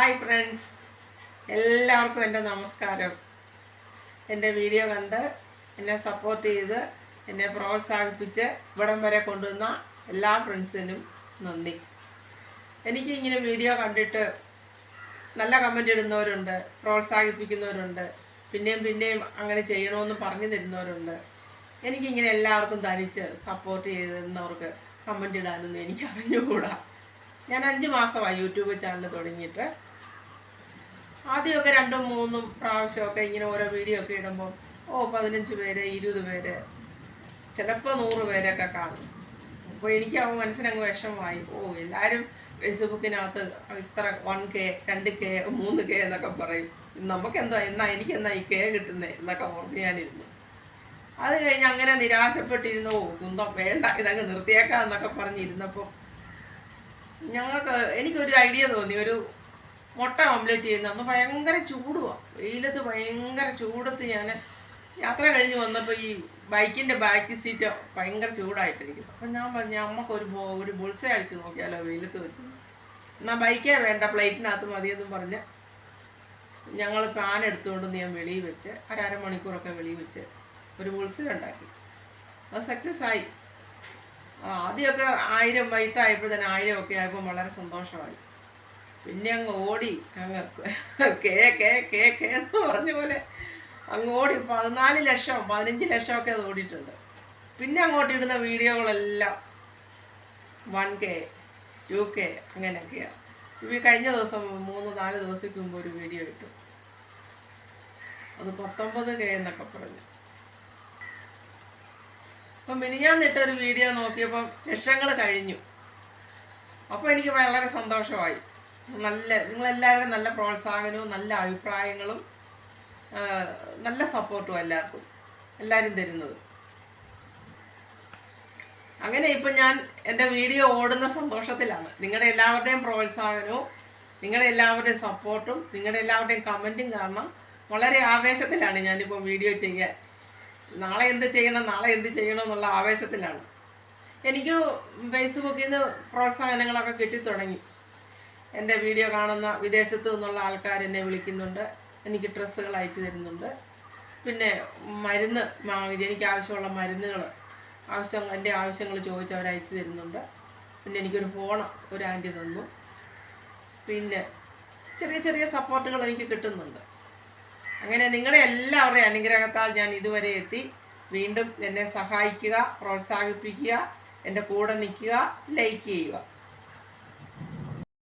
Hi friends എല്ലാവർക്കും എന്റെ നമസ്കാരം. എന്റെ വീഡിയോ കണ്ട് എന്നെ സപ്പോർട്ട് ചെയ്ത് എന്നെ പ്രോത്സാഹിപ്പിച്ച് ഇവിടം വരെ കൊണ്ടുവന്ന എല്ലാ ഫ്രണ്ട്സിനും നന്ദി. എനിക്ക് ഇങ്ങനെ വീഡിയോ കണ്ടിട്ട് നല്ല കമന്റ് ഇടുന്നവരുണ്ട് പ്രോത്സാഹിപ്പിക്കുന്നവരുണ്ട് പിന്നെയും പിന്നെയും അങ്ങനെ ചെയ്യണമെന്ന് പറഞ്ഞു തരുന്നവരുണ്ട്. എനിക്കിങ്ങനെ എല്ലാവർക്കും തനിച്ച് സപ്പോർട്ട് ചെയ്തിരുന്നവർക്ക് കമന്റ് ഇടാനൊന്നും എനിക്ക് അറിഞ്ഞുകൂടാ ഞാൻ അഞ്ച് മാസമായി യൂട്യൂബ് ചാനൽ തുടങ്ങിയിട്ട് ആദ്യമൊക്കെ രണ്ടും മൂന്നും പ്രാവശ്യമൊക്കെ ഇങ്ങനെ ഓരോ വീഡിയോ ഒക്കെ ഇടുമ്പോൾ ഓ പതിനഞ്ച് പേര് ഇരുപത് പേര് ചിലപ്പോൾ നൂറ് പേരൊക്കെ കാണും. അപ്പോൾ എനിക്ക് അവൻ മനസ്സിനങ്ങ് വിഷമമായി. ഓ എല്ലാവരും ഫേസ്ബുക്കിനകത്ത് ഇത്ര വൺ കെ രണ്ട് കെ മൂന്ന് കെ എന്നൊക്കെ പറയും. നമുക്കെന്താ എന്നാ എനിക്കെന്നാ ഈ കെ കിട്ടുന്നത് എന്നൊക്കെ ഓർത്ത് ഞാനിരുന്നു. അത് കഴിഞ്ഞ് അങ്ങനെ നിരാശപ്പെട്ടിരുന്നു. ഓ കുന്തം വേണ്ട ഇതങ്ങ് നിർത്തിയേക്കാം എന്നൊക്കെ പറഞ്ഞിരുന്നപ്പോൾ ഞങ്ങൾക്ക് എനിക്കൊരു ഐഡിയ തോന്നി. ഒരു മുട്ട ഓംലെറ്റ് ചെയ്യുന്ന. അന്ന് ഭയങ്കര ചൂടുവാണ് വെയിലത്ത് ഭയങ്കര ചൂടത്ത് ഞാൻ യാത്ര കഴിഞ്ഞ് വന്നപ്പോൾ ഈ ബൈക്കിന്റെ ബാക്ക് സീറ്റ് ഭയങ്കര ചൂടായിട്ടിരിക്കുന്നു. അപ്പം ഞാൻ പറഞ്ഞു അമ്മയ്ക്ക് ഒരു ഒരു ബുൾസ അടിച്ച് നോക്കിയാലോ വെയിലത്ത് വെച്ച്? എന്നാൽ ബൈക്കേ വേണ്ട പ്ലേറ്റിനകത്ത് മതിയെന്നും പറഞ്ഞ് ഞങ്ങൾ പാൻ എടുത്തുകൊണ്ട് ഞാൻ വെളിയിൽ വെച്ച് ഒരു അരമണിക്കൂറൊക്കെ വെളിയിൽ വെച്ച് ഒരു ബുൾസ ഉണ്ടാക്കി. അത് സക്സസ് ആയി. ആദ്യമൊക്കെ ആയിരം വൈകിട്ടായപ്പോൾ തന്നെ ആയിരം ഒക്കെ ആയപ്പോൾ വളരെ സന്തോഷമായി. പിന്നെ അങ്ങ് ഓടി അങ്ങ് കേ കേ കേ കേ എന്ന് പറഞ്ഞ പോലെ അങ്ങ് ഓടി പതിനാല് ലക്ഷം പതിനഞ്ച് ലക്ഷമൊക്കെ അത് ഓടിയിട്ടുണ്ട്. പിന്നെ അങ്ങോട്ട് ഇടുന്ന വീഡിയോകളെല്ലാം വൺ കെ ടു കെ അങ്ങനെയൊക്കെയാണ് ഈ കഴിഞ്ഞ ദിവസം മൂന്ന് നാല് ദിവസത്തേക്ക് മുമ്പ് ഒരു വീഡിയോ ഇട്ടു. അത് പത്തൊമ്പത് കെ എന്നൊക്കെ പറഞ്ഞു. അപ്പം മിനിഞ്ഞാന്നിട്ട ഒരു വീഡിയോ നോക്കിയപ്പം ലക്ഷങ്ങൾ കഴിഞ്ഞു. അപ്പോൾ എനിക്ക് വളരെ സന്തോഷമായി. നല്ല നിങ്ങളെല്ലാവരും നല്ല പ്രോത്സാഹനവും നല്ല അഭിപ്രായങ്ങളും നല്ല സപ്പോർട്ടും എല്ലാവർക്കും എല്ലാവരും തരുന്നത്. അങ്ങനെ ഇപ്പം ഞാൻ എന്റെ വീഡിയോ ഓടുന്ന സന്തോഷത്തിലാണ്. നിങ്ങളുടെ എല്ലാവരുടെയും പ്രോത്സാഹനവും നിങ്ങളുടെ എല്ലാവരുടെയും സപ്പോർട്ടും നിങ്ങളുടെ എല്ലാവരുടെയും കമന്റും കാരണം വളരെ ആവേശത്തിലാണ് ഞാനിപ്പോൾ വീഡിയോ ചെയ്യാൻ. നാളെ എന്ത് ചെയ്യണം നാളെ എന്ത് ചെയ്യണം എന്നുള്ള ആവേശത്തിലാണ്. എനിക്ക് ഫേസ്ബുക്കിൽ നിന്ന് പ്രോത്സാഹനങ്ങളൊക്കെ കിട്ടിത്തുടങ്ങി. എന്റെ വീഡിയോ കാണുന്ന വിദേശത്ത് നിന്നുള്ള ആൾക്കാർ എന്നെ വിളിക്കുന്നുണ്ട്. എനിക്ക് ഡ്രസ്സുകൾ അയച്ചു തരുന്നുണ്ട്. പിന്നെ മരുന്ന് എനിക്ക് ആവശ്യമുള്ള മരുന്നുകൾ ആവശ്യം എന്റെ ആവശ്യങ്ങൾ ചോദിച്ച് അവർ അയച്ചു തരുന്നുണ്ട്. പിന്നെ എനിക്കൊരു ഫോൺ ഒരു ആന്റി തന്നു. പിന്നെ ചെറിയ ചെറിയ സപ്പോർട്ടുകൾ എനിക്ക് കിട്ടുന്നുണ്ട്. അങ്ങനെ നിങ്ങളുടെ എല്ലാവരുടെയും അനുഗ്രഹത്താൽ ഞാൻ ഇതുവരെ എത്തി. വീണ്ടും എന്നെ സഹായിക്കുക പ്രോത്സാഹിപ്പിക്കുക എന്റെ കൂടെ നിൽക്കുക ലൈക്ക് ചെയ്യുക.